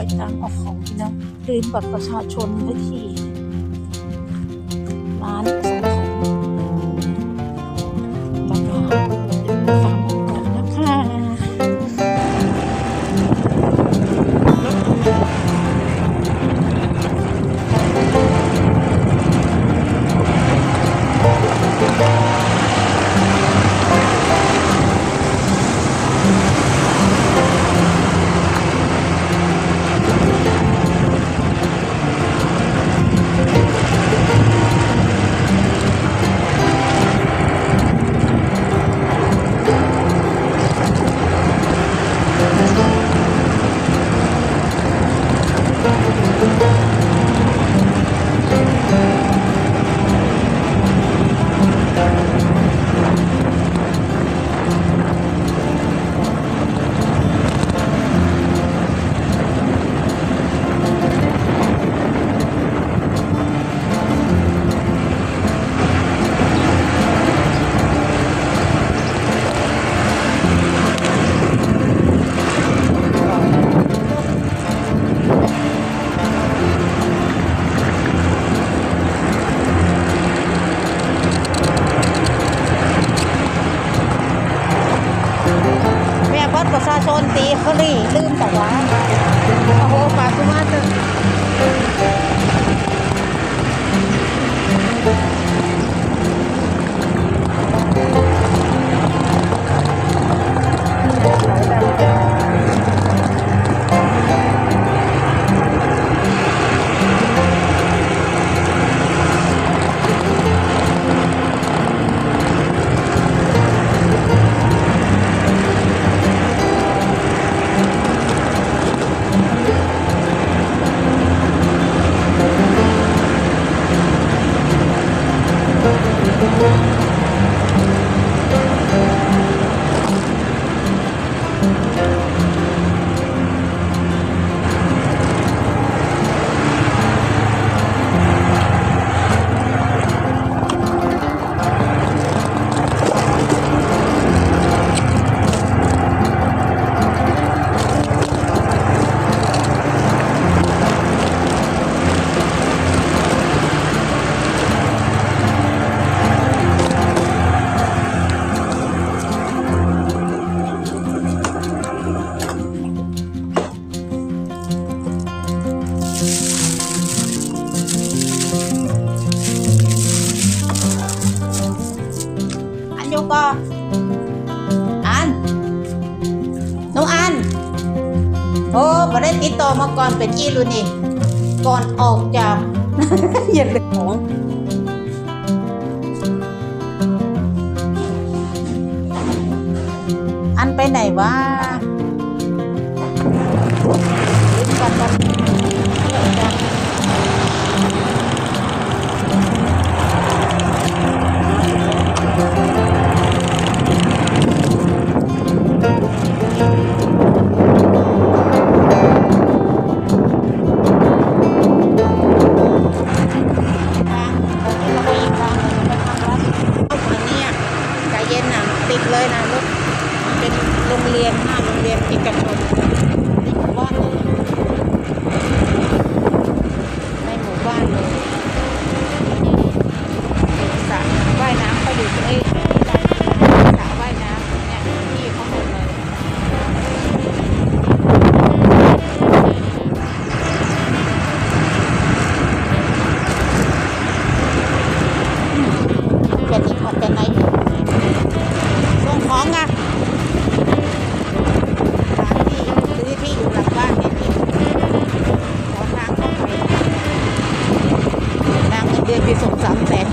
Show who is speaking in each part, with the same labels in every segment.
Speaker 1: ไปทางออกของพี่น้องลืมบัตรประชาชนไว้ที่ร้านู่นี่ ก่อนออกจากอย่าลืของอันไปไหนวะลุ้นกันกั เลยนะรถมันเป็นโรงเรียนหน้าโรงเรียนเอกชนนี่หมู่บ้านเลย 送长辈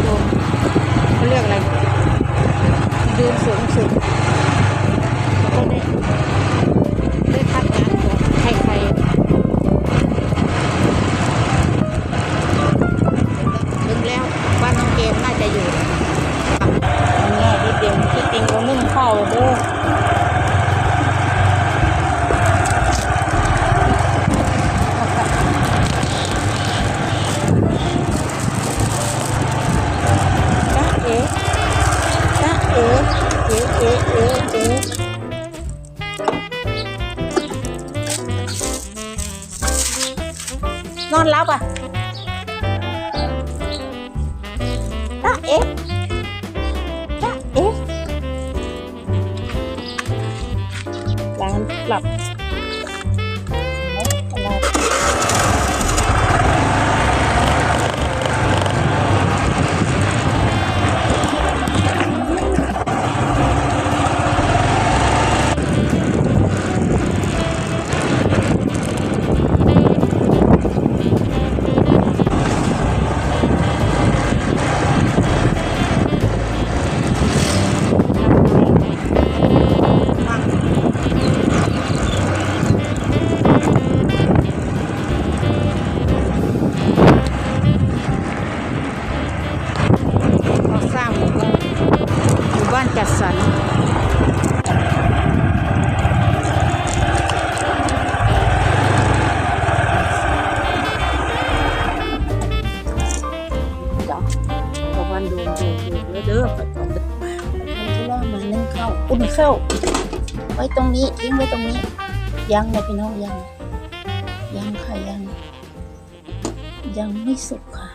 Speaker 1: นอนรับอะ ดูดูแล้วเด้อไปก่อนเด้อไปทำธุระมานึ่งข้าวอุ่นข้าวไว้ตรงนี้ทิ้งไว้ตรงนี้ยังเลยพี่น้องยัง ยังค่ะยัง ยังไม่สุกค่ะ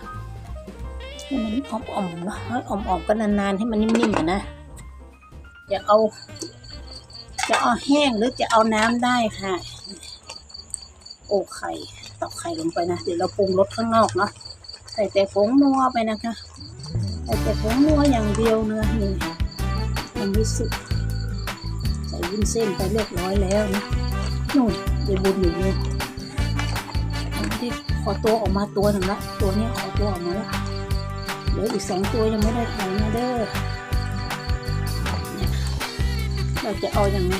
Speaker 1: ให้มันอ่อมๆนะอ่อมๆก็นานๆให้มันนิ่มๆนะจะเอา จะเอาแห้งหรือจะเอาน้ำได้ค่ะโอ้ไข่ตอกไข่ลงไปนะเดี๋ยวเราปรุงรสข้างนอกเนาะใส่แต่ผงนัวไปนะคะ ใส่แต่ผงนัวอย่างเดียวเนื้อนี่ยังไม่สุกใส่วุ้นเส้นไปเรียบร้อยแล้วนะนู่นเดี๋ยวบุญอยู่เลยที่ขอตัวออกมาตัวหนึ่งละตัวนี้ขอตัวออกมาล้วเหลืออีกสองตัวยังไม่ได้ทำนะเด้อเราจะเอาอย่างไง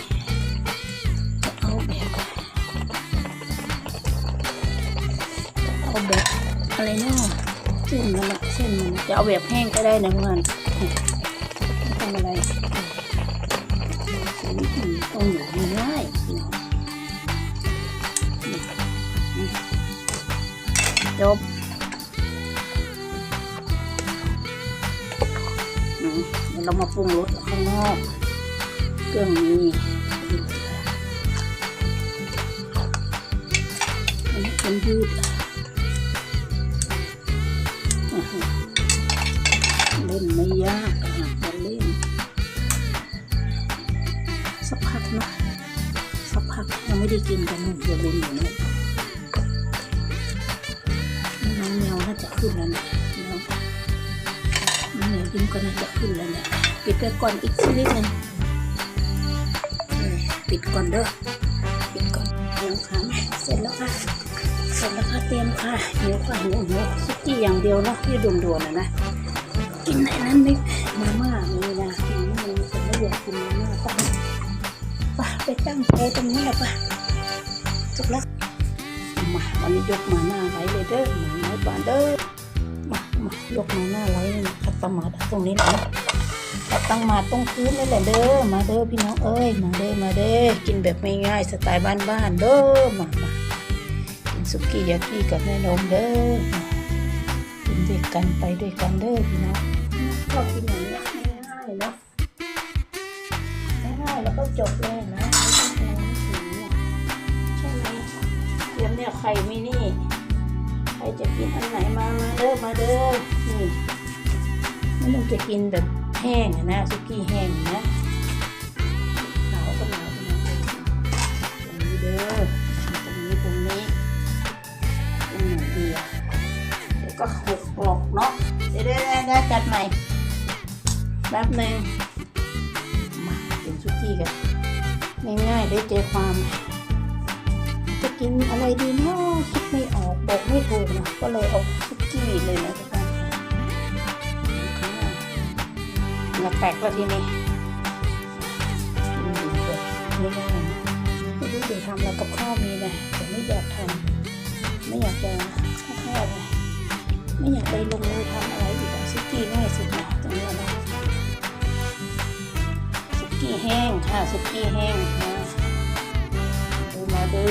Speaker 1: จะเอาแบบเอาแบบอะไรเนาะ เส้นมันอะเส้นมันจะเอาแบบแห้งก็ได้นะเพื่อนไม่ต้อะไรชีวิตมันต้องอยู่ง่ายๆพี่น้องนี่นี่จบเดี๋ยวเรามาปรุงรสข้างนอก เครื่องนี้อันนี้เป็นยืด ไม่ได้กินกันหนึ่งเดือนรุนอยู่เนี่ยน้องแมวน่าจะขึ้นแล้วนะน้องมันเหนียวยิ้มก็น่าจะขึ้นแล้วเนี่ยปิดไปก่อนอีกสักนิดหนึงปิดก่อนเด้อปิดก่อนเตรียมค่ะเสร็จแล้วค่ะเสร็จแล้วค่ะเตรียมค่ะหิวค่ะหิวหิวซุกี้อย่างเดียวเนาะที่ด่วนๆนะนะกินไหนนั้นไม่มาม่ามีนะมาม่ามีแต่ไม่อยากกินมาม่าก็ไปไปตั้งใจตรงนี้แหละป่ะ สุกแล้วมาวันนี้ยกมาหน้าไว้เลยเด้อหมาน้อยป่านเด้อมามายกมาหน้าไว้นี่ขัดตมาดตรงนี้นะขัดตั้งมาตรงพื้นนี่แหละเด้อมาเด้อพี่น้องเอ้ยมาเด้อมาเด้อกินแบบง่ายๆสไตล์บ้านๆเด้อมามากินสุกี้ยากิกับแม่นมเด้อกินด้วยกันไปด้วยกันเด้อพี่น้องชอบกินอย่างนี้ง่ายๆเนาะง่ายๆแล้วก็จบเลยนะ เตรียมเนี่ยไข่มินี่ใครจะกินอันไหนมามาเด้อมาเด้อนี่ไม่ต้องจะกินแบบแห้งนะซุกี้แห้งนะหนาวก็หนาวก็หนาวตรงนี้เด้อตรงนี้ตรงนี้ตรงไหนดีอะเดี๋ยวก็หกออกเนาะเดี๋ยวได้ได้จัดใหม่แป๊บหนึ่งมาเป็นซุกี้กันง่ายๆได้ใจความ กินอะไรดีเนาะคิดไม่ออกบอกไม่ถูกนะก็เลยเอาคุกกี้เลยนะทุกท่านค่ะอย่าแตกแล้วทีนี้กินดีเลยไม่ได้ไม่รู้จะทำแล้วกับข้าวมีนะแต่ไม่อยากทำไม่อยากจะข้าวๆนะไม่อยากไปลงมือทำอะไรอีกอะซุกี้ง่ายสุดนะตรงนี้นะซุกี้แห้งค่ะซุกี้แห้งค่ะดู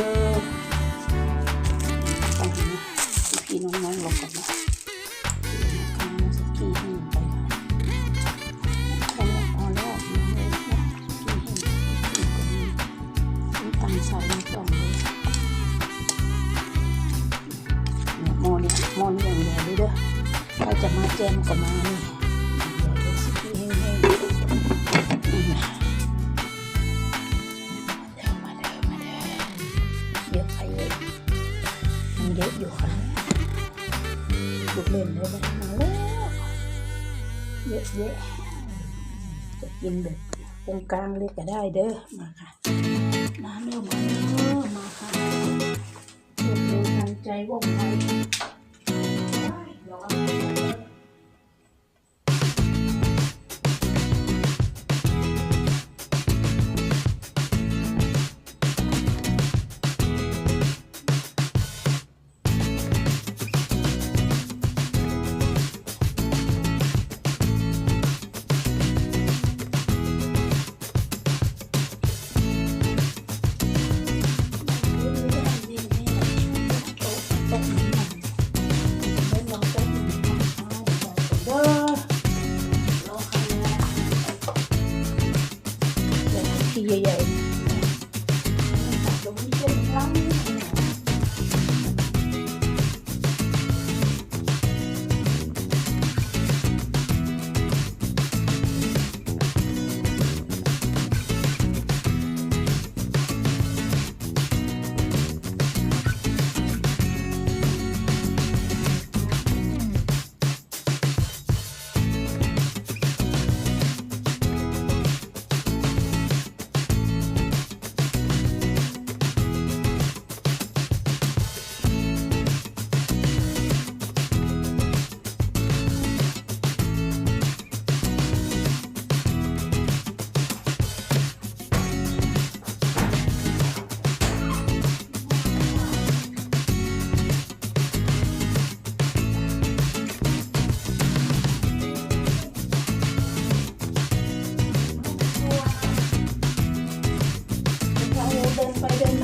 Speaker 1: กินแบบตรงกลางเลยก็ได้เด้อมาค่ะมาเร็วมาเด้อมาค่ะรวดเร็วทันใจว่องไวร้อน เดิ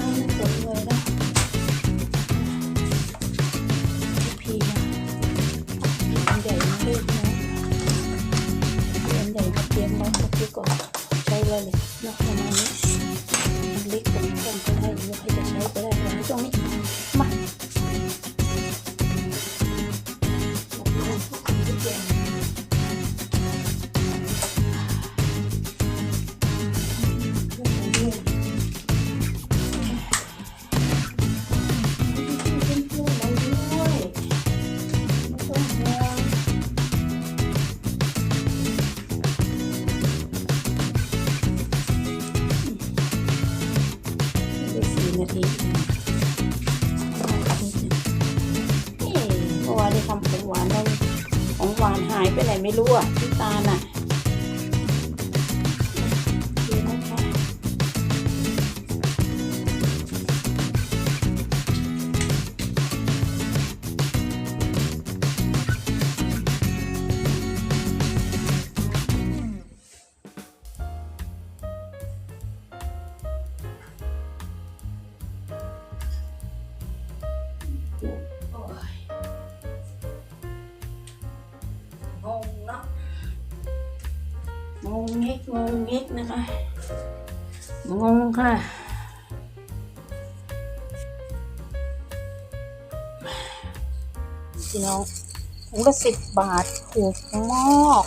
Speaker 1: งงเนาะงงเงกงงเงกนะคะงงค่ะพี่น้องถุงละสิบบาทถูกมาก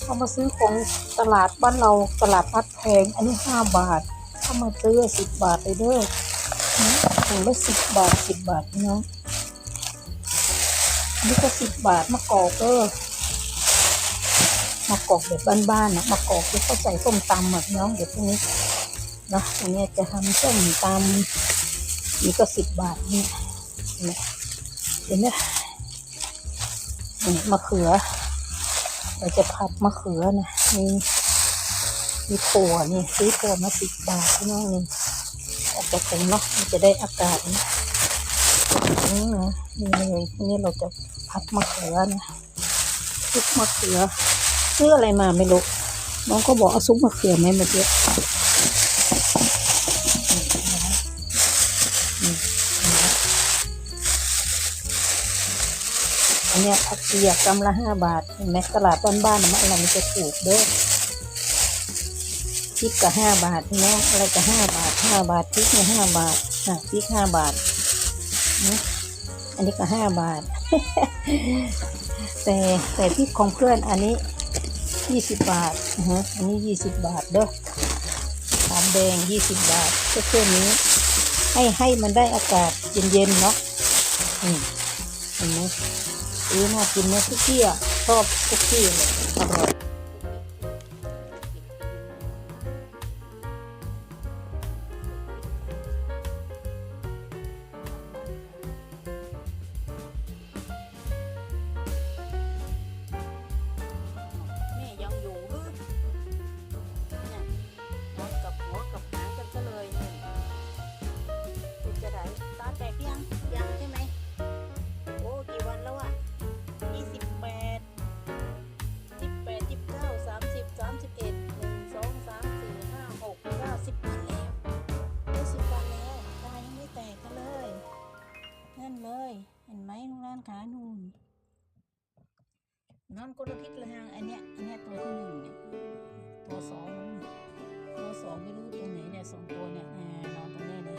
Speaker 1: เขามาซื้อของตลาดบ้านเราตลาดพัดแพง อันนี้ห้าบาทเขามาซื้อสิบบาทเลยเด้อ ถุงละสิบบาทสิบบาทพี่น้องอันนี่ก็สิบบาทมะกอกเด้อมะกอกแบบบ้านๆนะมะกอกที่เขาใส่ส้มตำแบบน้องเดี๋ยวพวกนี้นะอันนี้จะทำส้มตำนี่ก็สิบบาทนี่เห็นไหมเห็นไหมนี่มะเขือ เราจะผัดมะเขือนะมีมีถั่วนี่ซื้อถั่วมาสิบบาทพี่น้องนี่ กจากถุงเนาะจะได้อากาศนี่นะนี่เลยทีนี้เราจะผัดมะเขือนะซุปมะเขือซื้ออะไรมาไม่รู้น้องก็บอกเอาซุปมะเขือไหมเมื่อกี้อันนี้ผักเปียกกำละห้าบาทเห็นไหมตลาดบ้านๆมันอะไรมันจะถูกเด้อ ริกก็ห้าบาทพี่น้องอะไรก็ห้าบาทห้าบาทพริกเนี่ยห้าบาทนะพริกห้าบาทนะอันนี้ก็ห้าบาท แต่แต่พริกของเพื่อนอันนี้ยี่สิบบาทนะฮะอันนี้ยี่สิบบาทเด้อหอมแดงยี่สิบบาทก็แค่อนี้ ให้ให้มันได้อากาศเย็นๆเนาะอืมเห็นไหมเออน่ากินนะทุกที่อะชอบทุกที่เลยอร่อย นอนกระทิศเลยฮะอันเนี้ยอันเนี้ยตัวที่หนึ่งเนี่ยตัวสองตัวสองไม่รู้ตัวไหนเนี่ยสองตัวเนี่ยอ่านอนตรงนี้เลย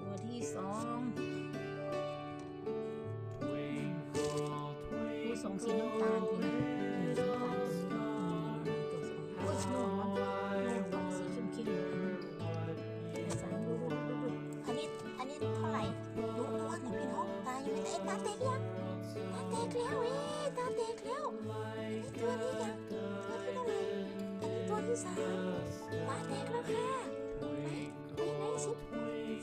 Speaker 1: ตัวที่สองตัวสองสีน้ำตาลทีนะอืมน้ำตาลตัวนี้อืมตัวสองโอ้ยนุ่มมากนุ่มมากสีเข้มๆเลยตัวสามดูดูดูดูอันนี้อันนี้เท่าไหร่ดูตัวหนึ่งพี่น้องตายังไม่ได้ตาแตกยังตาแตกแล้วเอ๊ะ ตัวนี้ยังตัวที่เท่าไหร่อันนี้ตัวที่สามตาแตกแล้วค่ะไหนไหนไหนสิบ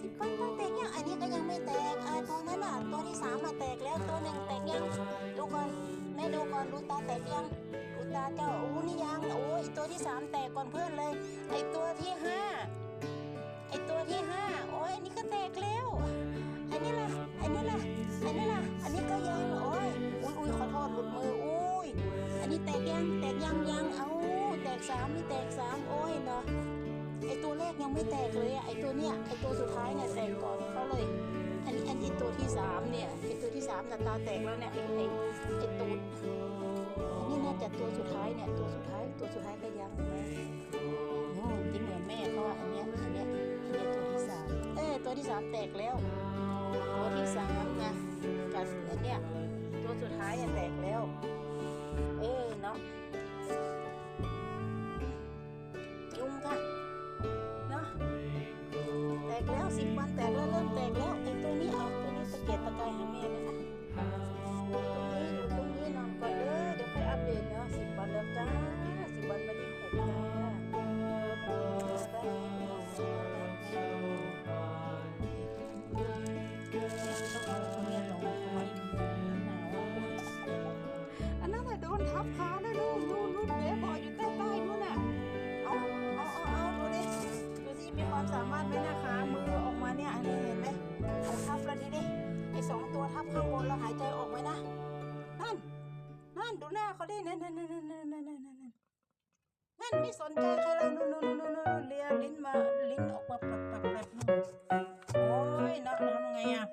Speaker 1: สิบก้อนตาแตกยังอันนี้ก็ยังไม่แตกอ่าตัวนั้นอะตัวที่สามมาแตกแล้วตัวหนึ่งแตกยังดูก่อนแม่ดูก่อนดูตาแตกยังดูตาเจ้าอู้นี่ยังโอ้ยตัวที่สามแตกก่อนเพื่อนเลย อันนี้แตกยังแตกยังยังเอาแตกสามนี่แตกสามโอ้ยเนาะไอตัวแรกยังไม่แตกเลยอะไอตัวเนี้ยไอตัวสุดท้ายเนี่ยแตกก่อนเขาเลย อันนี้อันนี้ตัวที่สามเนี่ยไอตัวที่สามตาแตกแล้วเนี่ยไอไอไอตูดอันนี้น่าจะตัวสุดท้ายเนี่ยตัวสุดท้ายตัวสุดท้ายก็ยังโอ้จริงเหมือนแม่เขาอันเนี้ยอันเนี้ยอันเนี้ยตัวที่สามเอ้ยตัวที่สามแตกแล้ว ตัวที่สามนะกับอันเนี้ยตัวสุดท้ายอะแตกแล้ว นาะยุงค่ะเนาะแตกแล้วสิบวันแตกแล้วเริ่มแตกแล้ว นั่นดูหน้าเขาดินั่นนั่นนั่นนั่นนั่นนั่นนั่นนั่นนั่นไม่สนใจใครเลยนู่นนู่นนู่นนู่นนุนเลียลิ้นมาลิ้นออกมาแปลบแปลบแบบนู่นโอ้ยเนาะทำไงอะ